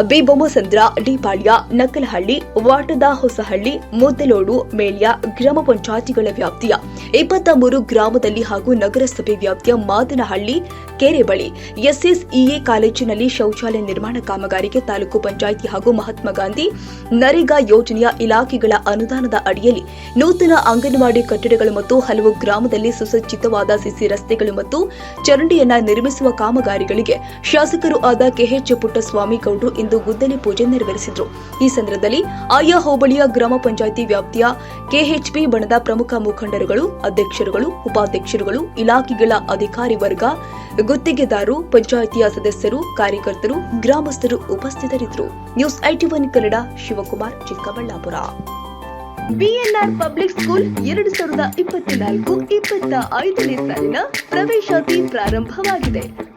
B Bommasandra Dipalya Nakkalahalli Vatada Hosahalli Muddalodu, Melya ಗ್ರಾಮ ಪಂಚಾಯಿತಿಗಳ ವ್ಯಾಪ್ತಿಯ ಇಪ್ಪತ್ತ ಮೂರು ಗ್ರಾಮದಲ್ಲಿ ಹಾಗೂ ನಗರಸಭೆ ವ್ಯಾಪ್ತಿಯ ಮಾದನಹಳ್ಳಿ ಕೆರೆ ಬಳಿ ಎಸ್ಎಸ್ಇಎ ಕಾಲೇಜಿನಲ್ಲಿ ಶೌಚಾಲಯ ನಿರ್ಮಾಣ ಕಾಮಗಾರಿಗೆ ತಾಲೂಕು ಪಂಚಾಯಿತಿ ಹಾಗೂ ಮಹಾತ್ಮ ಗಾಂಧಿ ನರೇಗಾ ಯೋಜನೆಯ ಇಲಾಖೆಗಳ ಅನುದಾನದ ಅಡಿಯಲ್ಲಿ ನೂತನ ಅಂಗನವಾಡಿ ಕಟ್ಟಡಗಳು ಮತ್ತು ಹಲವು ಗ್ರಾಮದಲ್ಲಿ ಸುಸಜ್ಜಿತವಾದ ಸಿಸಿ ರಸ್ತೆಗಳು ಮತ್ತು ಚರಂಡಿಯನ್ನ ನಿರ್ಮಿಸುವ ಕಾಮಗಾರಿಗಳಿಗೆ ಶಾಸಕರು ಆದ ಕೆಎಚ್ ಪುಟ್ಟಸ್ವಾಮಿ ಗೌಡ್ರು ಇಂದು ಗುದ್ದಲಿ ಪೂಜೆ ನೆರವೇರಿಸಿದರು. ಈ ಸಂದರ್ಭದಲ್ಲಿ ಆಯಾ ಹೋಬಳಿಯ ಗ್ರಾಮ ಪಂಚಾಯಿತಿ ವ್ಯಾಪ್ತಿಯ ಕೆಎಚ್ಪಿ ಬಣದ ಪ್ರಮುಖ ಮುಖಂಡರುಗಳು, ಅಧ್ಯಕ್ಷರುಗಳು, ಉಪಾಧ್ಯಕ್ಷರುಗಳು, ಇಲಾಖೆಗಳ ಅಧಿಕಾರಿ ವರ್ಗ, ಗುತ್ತಿಗೆದಾರರು, ಪಂಚಾಯಿತಿಯ ಸದಸ್ಯರು, ಕಾರ್ಯಕರ್ತರು, ಗ್ರಾಮಸ್ಥರು ಉಪಸ್ಥಿತರಿದ್ದರು. News IT one Kannada, Shivakumar, Chikkaballapur. BNR public school ಎರಡು ಸಾವಿರದ ಇಪ್ಪತ್ನಾಲ್ಕು, ಇಪ್ಪತ್ತ ಐದನೇ ಸಾಲಿನ ಪ್ರವೇಶಾತಿ ಪ್ರಾರಂಭವಾಗಿದೆ.